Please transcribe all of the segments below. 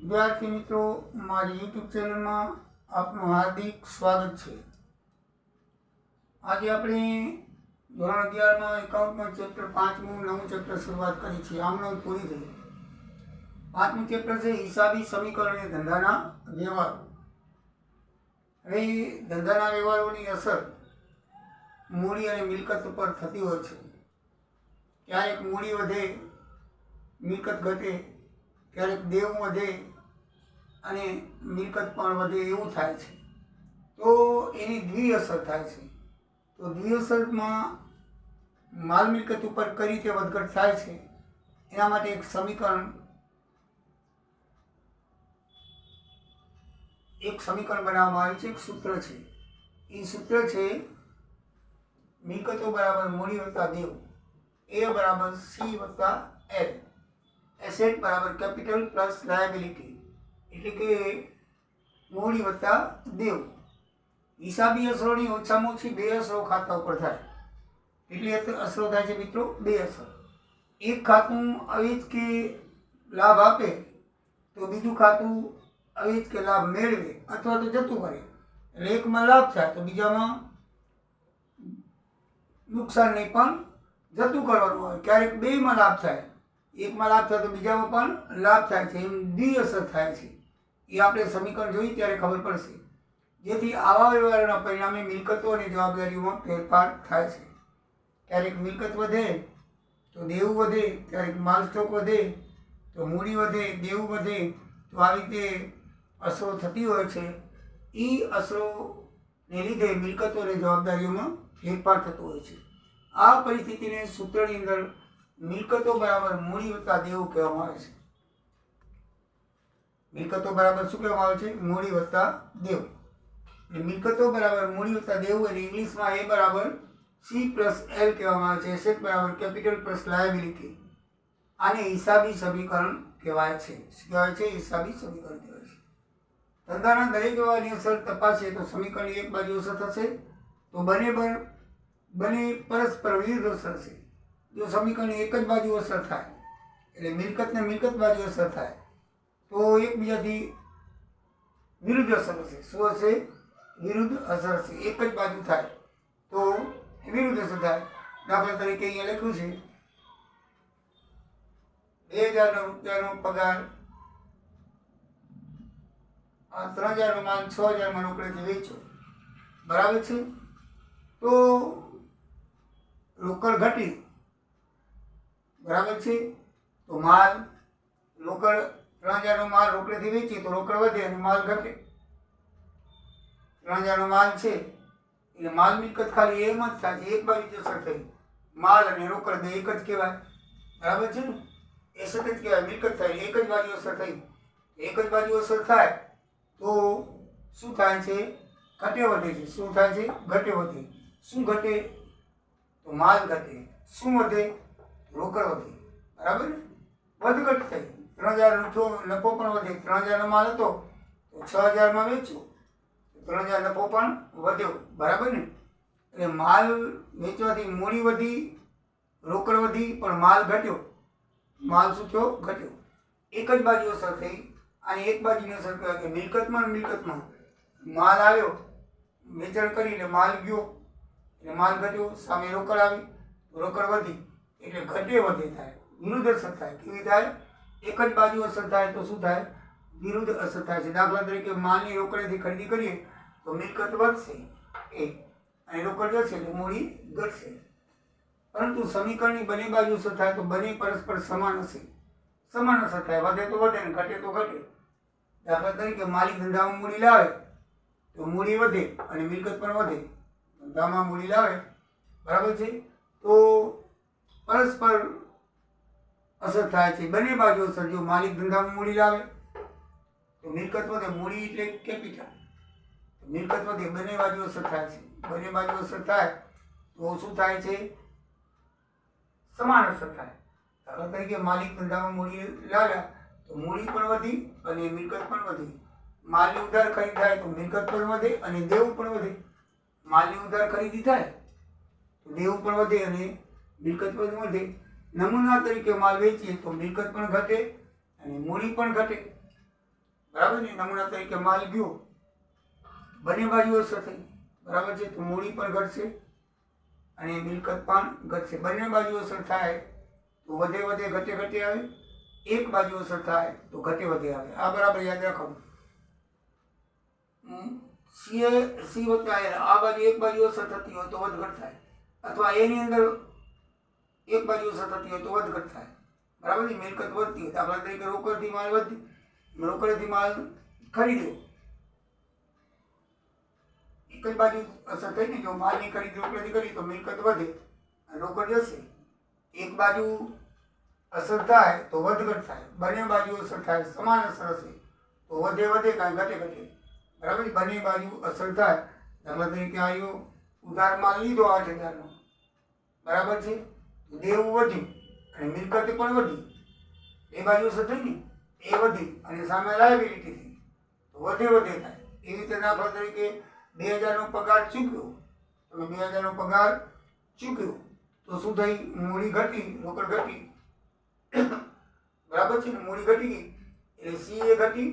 વિદ્યાર્થી મિત્રો, મારી યુટ્યુબ ચેનલમાં આપનું હાર્દિક સ્વાગત છે. આજે આપણે ધોરણ અગિયારમાં એકાઉન્ટમાં ચેપ્ટર પાંચમું નવું ચેપ્ટર શરૂઆત કરી છે. આમનો પૂરી થઈ પાંચમું ચેપ્ટર છે, હિસાબી સમીકરણ અને ધંધાના વ્યવહારો. હવે ધંધાના વ્યવહારોની અસર મૂડી અને મિલકત ઉપર થતી હોય છે. ક્યારેક મૂડી વધે, મિલકત ઘટે ક્યારેક દેવ વધે અને મિલકત પણ વધે એવું થાય છે. તો એની દ્વિઅસર થાય છે. તો દ્વિઅસરમાં માલ મિલકત ઉપર કઈ રીતે વધઘટ થાય છે, એના માટે એક સમીકરણ એક સમીકરણ બનાવવામાં આવ્યું છે, એક સૂત્ર છે. એ સૂત્ર છે, મિલકતો બરાબર મૂડી વત્તા દેવ. એ બરાબર સી વત્તા એલ. એસેટ બરાબર કેપિટલ પ્લસ લાયબિલિટી એટલે કે મૂડી વત્તા દેવું. હિસાબી અસરોની ઓછામાં ઓછી બે અસરો ખાતા ઉપર થાય. કેટલી અસર- થાય છે મિત્રો બે અસર. એક ખાતું આવી જ કે લાભ આપે, તો બીજું ખાતું આવી જ કે લાભ મેળવે અથવા તો જતું કરે એટલે એકમાં લાભ થાય, તો બીજામાં નુકસાન નહીં, પણ જતું કરવાનું હોય. ક્યારેક બેમાં લાભ થાય. એકમાં લાભ થાય તો બીજામાં પણ લાભ થાય છે, એમ દ્વિઅસર થાય છે. એ આપણે સમીકરણ જોઈએ ત્યારે ખબર પડશે. જેથી આવા વ્યવહારના પરિણામે મિલકતો અને જવાબદારીઓમાં ફેરફાર થાય છે. ક્યારેક મિલકત વધે, તો દેવું વધે, ક્યારેક માલ સ્ટોક વધે, તો મૂડી વધે, દેવું વધે, તો આવી રીતે અસરો થતી હોય છે. એ અસરોને લીધે મિલકતો અને જવાબદારીઓમાં ફેરફાર થતો હોય છે. આ પરિસ્થિતિને સૂત્રની અંદર મિલકતો બરાબર મૂડી વત્તા દેવું કહેવામાં આવે છે. મિલકતો બરાબર શું કહેવામાં આવે છે? મૂડી વત્તા દેવું. એટલે મિલકતો બરાબર મૂડી વત્તા દેવું અને ઇંગ્લિશમાં એ બરાબર સી પ્લસ એલ કહેવામાં આવે છે. એસેટ બરાબર કેપિટલ પ્લસ લાયબિલિટી. આને હિસાબી સમીકરણ કહેવાય છે. શું કહેવાય છે? હિસાબી સમીકરણ કહેવાય છે. ધંધાના દરેક વ્યવહારની અસર તપાસીએ તો સમીકરણ એક બાજુ અસર થશે. તો બંને પર, બંને પરસ્પર વિરુદ્ધ અસર છે જો સમીકરણની એક જ બાજુ અસર થાય, એટલે મિલકતને મિલકત બાજુ અસર થાય, તો એકબીજાથી વિરુદ્ધ અસર હશે. શું હશે? વિરુદ્ધ અસર હશે. એક જ બાજુ થાય, તો વિરુદ્ધ અસર થાય. દાખલા તરીકે અહીંયા લખ્યું છે, બે હજારનો રૂપિયાનો પગાર, આ ત્રણ હજારનો માલ છ હજારમાં રોકડેથી વેચો. બરાબર છે? તો રોકડ ઘટી બરાબર છે? તો માલ, રોકડ, ત્રણ હજારનો માલ રોકડેથી વેચીએ તો રોકડ વધે અને માલ ઘટે. ત્રણ હજારનો માલ છે એટલે માલ મિલકત ખાલી એમ જ થાય છે, એક બાજુ જ અસર થઈ. માલ અને રોકડ બે એક જ કહેવાય. બરાબર છે ને? એ જ કહેવાય, મિલકત થાય એક જ બાજુ અસર થઈ. એક જ બાજુ અસર થાય તો શું થાય છે? ઘટે વધે છે. શું થાય છે? ઘટે વધે. શું ઘટે? તો માલ ઘટે. શું વધે? રોકડ વધી બરાબર? ને વધઘટ થઈ. ત્રણ હજાર નફો નફો પણ વધે. ત્રણ હજારનો માલ હતો. તો છ હજારમાં વેચ્યો. ત્રણ હજાર નફો પણ વધ્યો. બરાબર ને? એટલે માલ વેચવાથી મૂડી વધી, રોકડ વધી, પણ માલ ઘટ્યો. માલ શું થયો? ઘટ્યો. એક જ બાજુ અસર થઈ અને એક બાજુની અસર કહેવાય કે મિલકતમાં મિલકતમાં. માલ આવ્યો. વેચાણ કરીને માલ ગયો. એટલે માલ ઘટ્યો. સામે રોકડ આવી. રોકડ વધી. એટલે ઘટે વધે થાય. વિરુદ્ધ અસર થાય. કેવી થાય? એક જ બાજુ અસર થાય તો શું થાય? વિરુદ્ધ અસર થાય છે. દાખલા તરીકે માલની રોકડેથી ખરીદી કરીએ તો મિલકત વધશે એ અને રોકડ જશે એટલે મૂડી ઘટશે. પરંતુ સમીકરણની બંને બાજુ અસર થાય તો બંને પરસ્પર સમાન હશે. સમાન અસર થાય. વધે તો વધે ને ઘટે તો ઘટે. દાખલા તરીકે માલિક ધંધામાં મૂડી લાવે તો મૂડી વધે અને મિલકત પણ વધે. ધંધામાં મૂડી લાવે. બરાબર છે? તો પરસ્પર અસર થાય છે. બંને બાજુ અસર. જો માલિક ધંધામાં મૂડી લાવે, તો મિલકત વધે. મૂડી એટલે કેપિટલ મિલકત વધે. બંને બાજુ અસર થાય છે. બંને બાજુ અસર થાય તો શું થાય છે? સમાન અસર થાય. દાખલા તરીકે માલિક ધંધામાં મૂડી લાવ્યા, તો મૂડી પણ વધી અને મિલકત પણ વધી. માલની ઉધાર ખરીદ થાય, તો મિલકત પણ વધે અને દેવું પણ વધે. માલની ઉધાર ખરીદી થાય, તો દેવું પણ વધે અને મિલકત પણ વધે, નમૂના તરીકે માલ વેચીએ તો મિલકત પણ ઘટે અને મૂડી પણ ઘટે. બરાબર ને? નમૂના તરીકે માલ ગયો, બંને બાજુ અસર થઈ બરાબર છે? તો મૂડી પણ ઘટશે અને મિલકત પણ ઘટશે. બંને બાજુ અસર થાય તો વધે વધે, ઘટે ઘટે આવે. એક બાજુ અસર થાય તો ઘટે વધે આવે. આ બરાબર યાદ રાખો સી સી એલ આ બાજુ એક બાજુ અસર થતી હોય તો વધઘટ થાય. અથવા એની અંદર એક બાજુ થતી હોય તો વધઘટ થાય બરાબર છે? મિલકત વધતી હોય દાખલા તરીકે રોકડથી માલ વધી. રોકડથી માલ ખરીદ્યો એક જ બાજુ અસર થઈ ને જો માલની ખરીદ રોકડથી કરી તો મિલકત વધે રોકડ જશે. એક બાજુ અસર થાય તો વધઘટ થાય. બંને બાજુ અસર થાય, સમાન અસર હશે તો વધે વધે કાંઈ ઘટે ઘટે. બરાબર? બંને બાજુ અસર થાય. દાખલા તરીકે આવ્યો ઉધાર માલ લીધો આઠ હજારનો. બરાબર છે? દેવું વધ્યું અને મિલકત પણ વધી. એ બાજુ સધી ને એ વધી અને સામે લાયબિલિટી થઈ. વધે વધે થાય. એવી રીતે દાખલા તરીકે બે હજારનો પગાર ચૂક્યો. તમે બે હજારનો પગાર ચૂક્યો. તો શું થઈ? મૂડી ઘટી, રોકડ ઘટી. બરાબર છે ને? મૂડી ઘટી ગઈ. એટલે સી એ ઘટી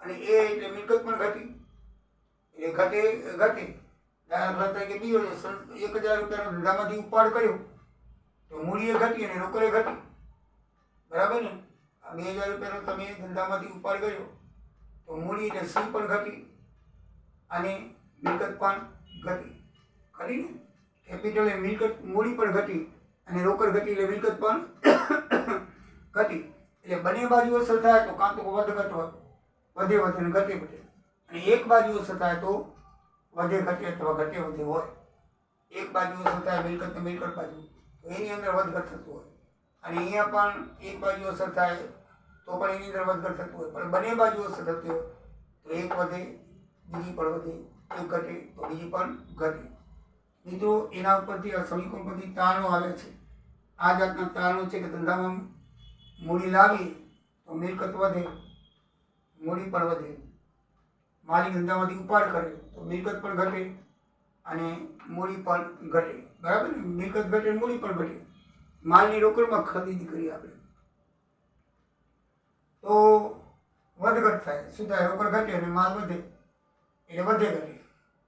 અને એ એટલે મિલકત પણ ઘટી. એટલે ઘટે ઘટે. દાખલા તરીકે બીજો એક હજાર રૂપિયાનો ધંધામાંથી ઉપાડ કર્યો. તો મૂડીએ ઘટી અને રોકડે ઘટી. બરાબર ને? આ બે હજાર રૂપિયાનો તમે ધંધામાંથી ઉપાડ કર્યો. તો મૂડી એટલે સી પણ ઘટી અને મિલકત પણ ઘટી. ખરી ને? કેપિટલ એ મિલકત મૂડી પણ ઘટી અને રોકડ ઘટી એટલે મિલકત પણ ઘટી. એટલે બંને બાજુ અસર થાય તો કાં તો વધઘટ હોય વધે વધે અને ઘટે ઘટે. અને એક બાજુ અસર થાય તો વધે ઘટે અથવા ઘટે વધે હોય. એક બાજુ અસર થાય મિલકત ને મિલકત બાજુ. તો એની અંદર વધઘટ થતું હોય. અને અહીંયા પણ એક બાજુ અસર થાય તો પણ એની અંદર વધઘટ થતું હોય. પણ બંને બાજુ અસર થતી હોય તો એક વધે, બીજી પણ વધે, એક ઘટે તો બીજી પણ ઘટે. મિત્રો, એના ઉપરથી આ સમીકરણ પરથી તાણો આવે છે. આ જાતના તારણો છે કે ધંધામાં મૂડી લાવી તો મિલકત વધે, મૂડી પણ વધે. માલિક ધંધામાંથી ઉપાડ કરે તો મિલકત પણ ઘટે અને મૂડી પણ ઘટે. બરાબર ને? મિલકત ઘટે મૂડી પણ ઘટે માલની રોકડમાં ખરીદી કરી આપણે. તો વધઘટ થાય. શું થાય રોકડ ઘટે અને માલ વધે. એટલે વધે ઘટે.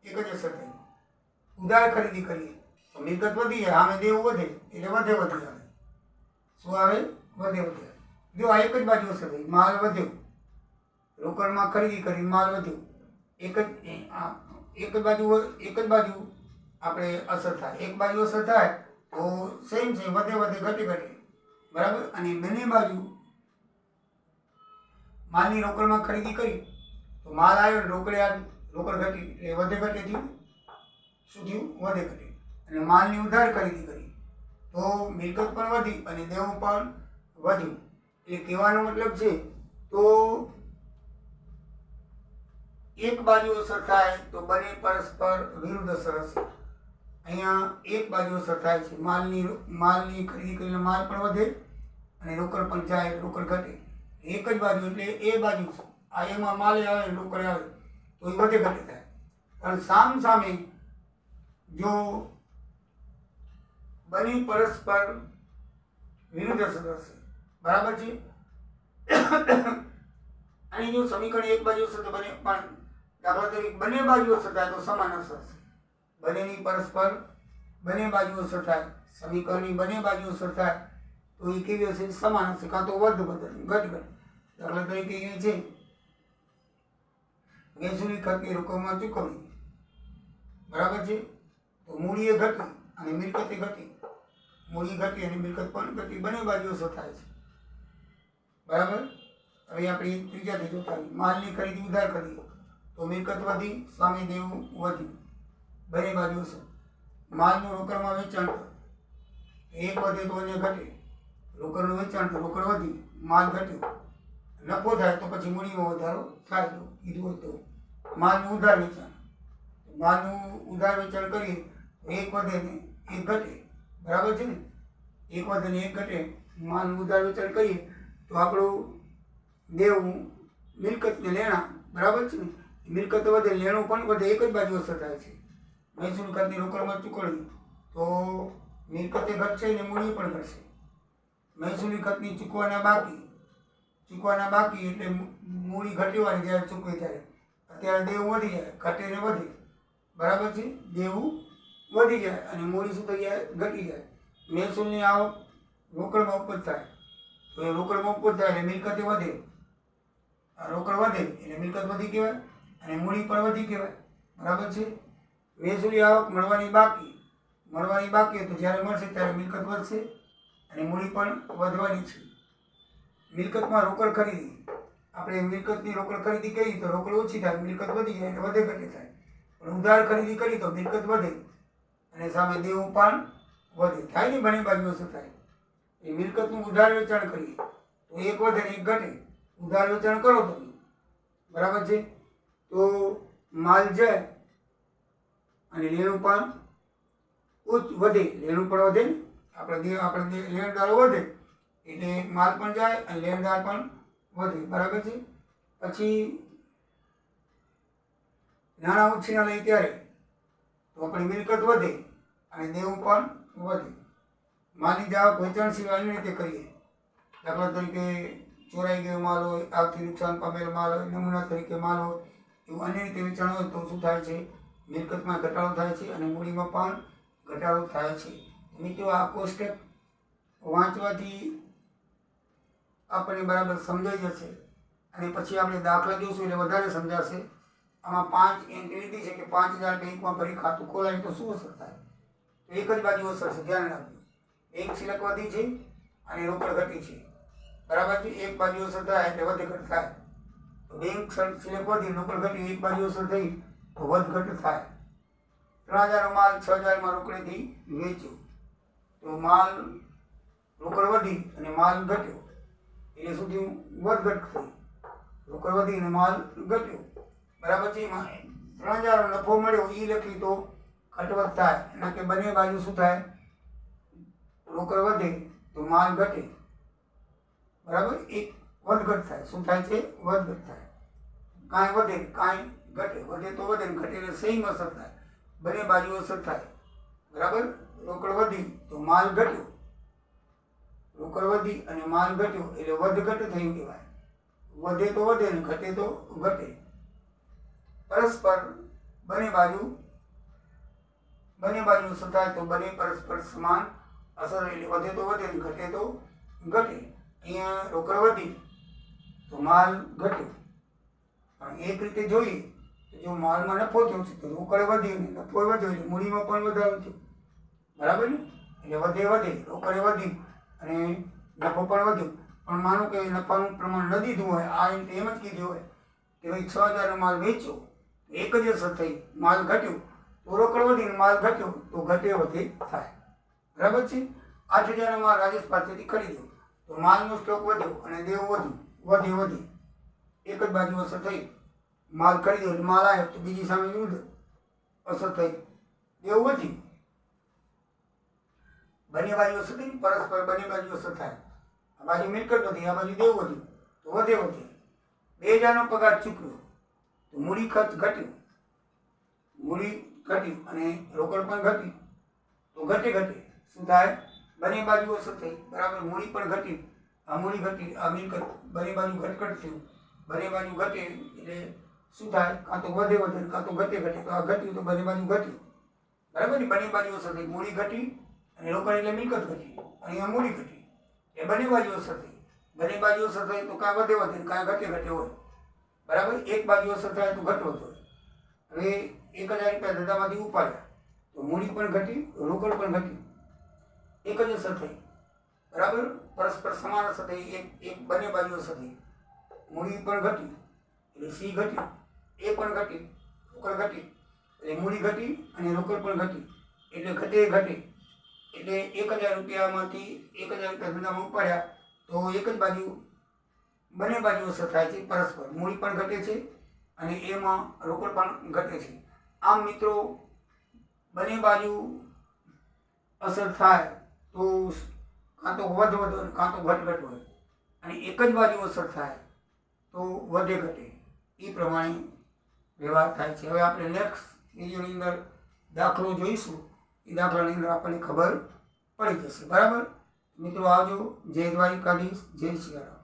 એક જ અસર થાય. ઉધાર ખરીદી કરીએ. તો મિલકત વધી જાય દેવું વધે. એટલે વધે વધે આવે. શું આવે? વધે વધે જો આ એક જ બાજુ અસર થઈ. માલ વધ્યો. રોકડમાં ખરીદી કરી, માલ વધ્યો. એક જ એક જ બાજુ, એક જ બાજુ આપણે અસર થાય. એક બાજુ અસર થાય તો સેમ છે વધે વધે, ઘટે ઘટે. બરાબર? અને બંને બાજુ માલની રોકડમાં ખરીદી કરી, તો માલ આવ્યો રોકડે રોકડ ઘટી એટલે વધે ઘટે થયું. શું થયું? વધે ઘટે. અને માલની ઉધાર ખરીદી કરી. તો મિલકત પણ વધી અને દેવું પણ વધ્યું. એટલે કહેવાનો મતલબ છે, તો એક બાજુ અસર થાય તો બંને પરસ્પર વિરુદ્ધ અસર હશે. અહીંયા એક બાજુ અસર થાય છે. માલની માલની ખરીદી કરીને માલ પણ વધે અને રોકડ પણ જાય, રોકડ ઘટે. એક જ બાજુ એટલે એ બાજુ આ એમાં માલે આવે, રોકડ આવે, તો એ વધે ઘટે થાય. પણ સામ સામે જો બની પરસ્પર વિરુદ્ધ અસર હશે. બરાબર છે? અને જો સમીકરણ એક બાજુ અસર તો બને, પણ દાખલા તરીકે બંને બાજુ અસર થાય તો સમાન અસર છે બંનેની પરસ્પર બંને બાજુઓ સરખાય. સમીકરણની બંને બાજુઓ સરખાય. તો એ કેવી હશે સમાન હશે, કાં તો વધુ બદલ, ઘટ ઘટ દાખલા તરીકે અહીંયા છે વહેંચણી ખર્ચની રકમમાં ચૂકવણી. બરાબર છે? તો મૂડીએ ઘટી અને મિલકતે ઘટી. મૂડી ઘટી અને મિલકત પણ ઘટી. બંને બાજુઓ સરખાય છે. બરાબર? હવે આપણે ત્રીજાથી જોતા માલની ખરીદી ઉધાર કરી તો મિલકત વધી સ્વામી દેવું વધ્યું. બંને બાજુ છે. માલનું રોકડમાં વેચાણ. એક વધે તો અન્ય ઘટે. રોકડનું વેચાણ તો રોકડ વધી, માલ ઘટ્યો. નફો થાય તો પછી મૂડીમાં વધારો થાય તો કીધું હતું માલનું ઉધાર વેચાણ. માલનું ઉધાર વેચાણ કરીએ તો એક વધે ને એક ઘટે. બરાબર છે ને? એક વધે ને એક ઘટે. માલનું ઉધાર વેચાણ કરીએ તો આપણું દેવું મિલકતને લેણા. બરાબર છે ને? મિલકત વધે, લેણું પણ વધે. એક જ બાજુ અસર થાય છે. મહેસૂલ ખાતની રોકડમાં ચૂકવણી તો મિલકતે ઘટશે ને મૂડી પણ ઘટશે. મહેસૂલી ખતની ચૂકવાના બાકી. ચૂકવાના બાકી એટલે મૂડી ઘટીવાની જ્યારે ચૂકવી ત્યારે. અત્યારે દેવું વધી જાય, ઘટે ને વધે. બરાબર છે? દેવું વધી જાય અને મૂડી શું થઈ જાય ઘટી જાય. મહેસૂલની આવક રોકડમાં ઉપજ થાય. તો એ રોકડમાં ઉપજ થાય એટલે મિલકતે વધે. રોકડ વધે એટલે મિલકત વધી કહેવાય અને મૂડી પણ વધી કહેવાય. બરાબર છે? મહેસૂલી આવક મળવાની બાકી મળવાની બાકી તો જ્યારે મળશે ત્યારે મિલકત વધશે અને મૂડી પણ વધવાની છે. મિલકતમાં રોકડ ખરીદી, આપણે મિલકતની રોકડ ખરીદી કરી તો રોકડ ઓછી થાય, મિલકત વધી જાય એટલે વધે ઘટે થાય. પણ ઉધાર ખરીદી કરી તો મિલકત વધે અને સામે દેવું પણ વધે. થાય ને ઘણી બાજુ અસર થાય એ મિલકતનું ઉધાર વેચાણ કરીએ તો એક વધે એક ઘટે. ઉધાર વેચાણ કરો તમે. બરાબર છે? તો માલ જાય અને લેણું પણ ઉચ્ચ વધે. લેણું પણ વધે આપણે દેવ આપણે લેણદારો વધે એટલે માલ પણ જાય અને લેણદાર પણ વધે. બરાબર છે? પછી નાણાં ઉછીના લઈ ત્યારે તો આપણી મિલકત વધે અને દેવું પણ વધે. માની જાવ વેચાણ અન્ય રીતે કરીએ. દાખલા તરીકે ચોરાઈ ગયો માલ હોય આગથી નુકસાન પામેલો માલ હોય, નમૂના તરીકે માલ હોય, એવું અન્ય રીતે વેચાણ હોય તો શું થાય છે? મિલકતમાં ઘટાડો થાય છે અને મૂડીમાં પણ ઘટાડો થાય છે. મિત્રો આ કોષ્ટક વાંચવાથી આપણને બરાબર સમજાઈ જશે અને પછી આપણે દાખલા જોઈશું એટલે વધારે સમજાશે. આમાં પાંચ એન્ટ્રી છે કે પાંચ હજાર બેંકમાં ભરી ખાતું ખોલાય તો શું અસર થાય? તો એક જ બાજુ અસર છે, ધ્યાન રાખજો. બેંક સિલક વધી છે અને રોકડ ઘટી છે. બરાબર છે? એક બાજુ અસર થાય એટલે વધે ઘટ થાય બેંક સિલક વધી રોકડ ઘટી એક બાજુ અસર થઈ. તો વધ ઘટ થાય. ત્રણ હજારનો માલ છ હજારમાં રોકડેથી વેચ્યો. તો માલ રોકડ વધી અને માલ ઘટ્યો. એટલે સુધી વધ ઘટ થઈ. રોકડ વધી અને માલ ઘટ્યો. બરાબર છે? એમાં ત્રણ હજારનો નફો મળ્યો. એ લખી તો ઘટવત થાય. એના કે બંને બાજુ શું થાય? રોકડ વધે તો માલ ઘટે. બરાબર? એક વધઘટ થાય. શું થાય છે? વધઘટ થાય. કાંઈ વધે, કાંઈ ઘટે, વધે તો વધે ને ઘટે એટલે સેમ અસર થાય. બંને બાજુ અસર થાય. બરાબર? રોકડ વધી તો માલ ઘટ્યો. રોકડ વધી અને માલ ઘટ્યો એટલે વધઘટ થયું કહેવાય. વધે તો વધે ને ઘટે તો ઘટે. પરસ્પર બંને બાજુ બંને બાજુ અસર થાય તો બંને પરસ્પર સમાન અસર એટલે વધે તો વધે ને ઘટે તો ઘટે. અહીંયા રોકડ વધી તો માલ ઘટ્યો. પણ એક રીતે જોઈએ જો માલમાં નફો થયો છે, તો રોકડ વધી ને નફો વધ્યો એટલે મૂડીમાં પણ વધારો થયો. બરાબર ને? એટલે વધે વધે, રોકડે વધી અને નફો પણ વધ્યો. પણ માનો કે નફાનું પ્રમાણ ન દીધું હોય, આ એમ જ કીધું હોય કે ભાઈ છ હજારનો માલ વેચ્યો એક જ અસર થઈ, માલ ઘટ્યો, તો રોકડ વધીને માલ ઘટ્યો, તો ઘટે વધે થાય. બરાબર છે? આઠ હજારનો માલ રાજેશ પાસેથી ખરીદ્યો, તો માલનો સ્ટોક વધ્યો અને દેવ વધ્યું, વધે વધે. એક જ બાજુ અસર થઈ. માલ ખરીદ્યો દો માલ આવ્યો તો બીજી સામે વિરુદ્ધ અસર થઈ. એવું નથી. બંને બાજુ અસર થઈ, પરસ્પર બંને બાજુ અસર થાય. આ બાજુ મિલકત નથી આ બાજુ દેવું વધ્યું તો વધે વધે. બે હજારનો પગાર ચૂક્યો. તો મૂડી ખર્ચ ઘટ્યું. મૂડી ઘટી અને રોકડ પણ ઘટી. તો ઘટે ઘટે. શું થાય? બંને બાજુ અસર થઈ. બરાબર, મૂડી પણ ઘટી. આ મૂડી ઘટી, આ મિલકત બંને બાજુ ઘટઘટ થયું. બંને બાજુ ઘટે, એટલે શું થાય કાં તો વધે વધે કાં તો ઘટે ઘટે, તો આ ઘટ્યું તો બંને બાજુ ઘટ્યું. બરાબર ને? બંને બાજુ અસર થઈ. મૂડી ઘટી અને રોકડ એટલે મિલકત ઘટી. અહીંયા મૂડી ઘટી. એ બંને બાજુ અસર થઈ. બંને બાજુ અસર થઈ તો કાં વધે વધે કાં ઘટે ઘટે હોય. બરાબર? એક બાજુ અસર થાય તો ઘટવો હોય. હવે એક હજાર રૂપિયા ધંધામાંથી ઉપાડ્યા. તો મૂડી પણ ઘટી, રોકડ પણ ઘટી. એક જ અસર થઈ. બરાબર? પરસ્પર સમાન અસર થઈ. એક એક બંને બાજુ અસર થઈ. મૂડી પણ ઘટી. એટલે સી ઘટી એ પણ ઘટી, રોકડ ઘટી, એટલે મૂડી ઘટી અને રોકડ પણ ઘટી. એટલે ઘટે ઘટે. એટલે એક હજાર રૂપિયામાંથી એક હજાર રૂપિયા ધંધામાં ઉપાડ્યા, તો એક જ બાજુ, બંને બાજુ અસર થાય છે પરસ્પર. મૂડી પણ ઘટે છે અને એમાં રોકડ પણ ઘટે છે. આમ મિત્રો, બંને બાજુ અસર થાય તો કાં તો વધ વધ કાં તો ઘટ ઘટ હોય. અને એક જ બાજુ અસર થાય તો વધે ઘટે. એ પ્રમાણે વ્યવહાર થાય છે. હવે આપણે નેક્સ્ટ વિડીયોની અંદર દાખલો જોઈશું. એ દાખલાની અંદર આપણને ખબર પડી જશે. બરાબર? મિત્રો, આવજો. જય દ્વારિકાધીશ. જય સિયારામ